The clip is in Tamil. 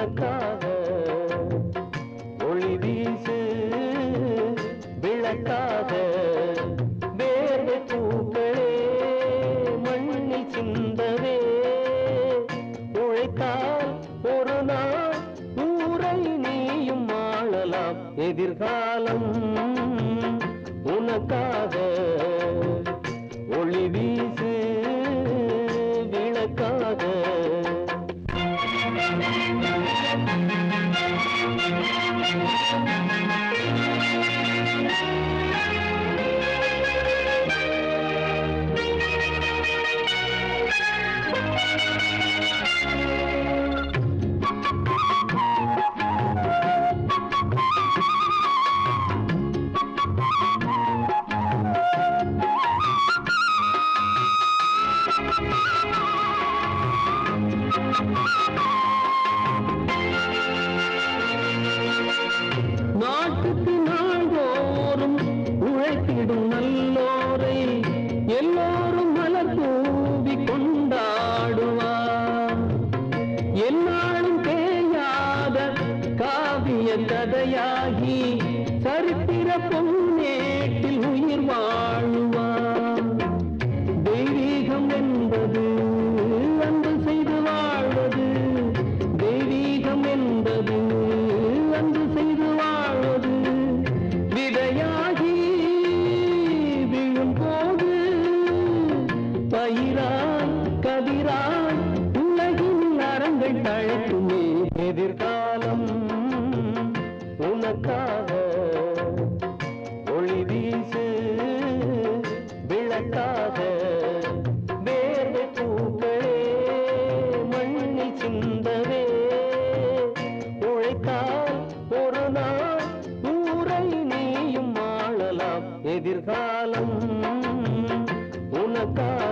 உனக்காக ஒளி வீசு விளக்காக வேர்வை பூக்களே மண்ணில் சிந்தவே. உழைத்தால் ஒரு நாள் ஊரை நீயும் ஆளலாம். எதிர்காலம் உனக்காக ஒளி வீசு Thank you. காவிய கதையாகி சரித்திர பொன்னேட்டில் உயிர் வாழுவான். தெய்வீகம் என்பது அன்பு செய்து வாழ்வது. தெய்வீகம் என்பது அன்பு செய்து வாழ்வது. விதையாகி விழும் போது பயிரான் கதிரான் உலகின் அறங்கள் தழைக்குமே எதிர்கால காலம். உனக்காக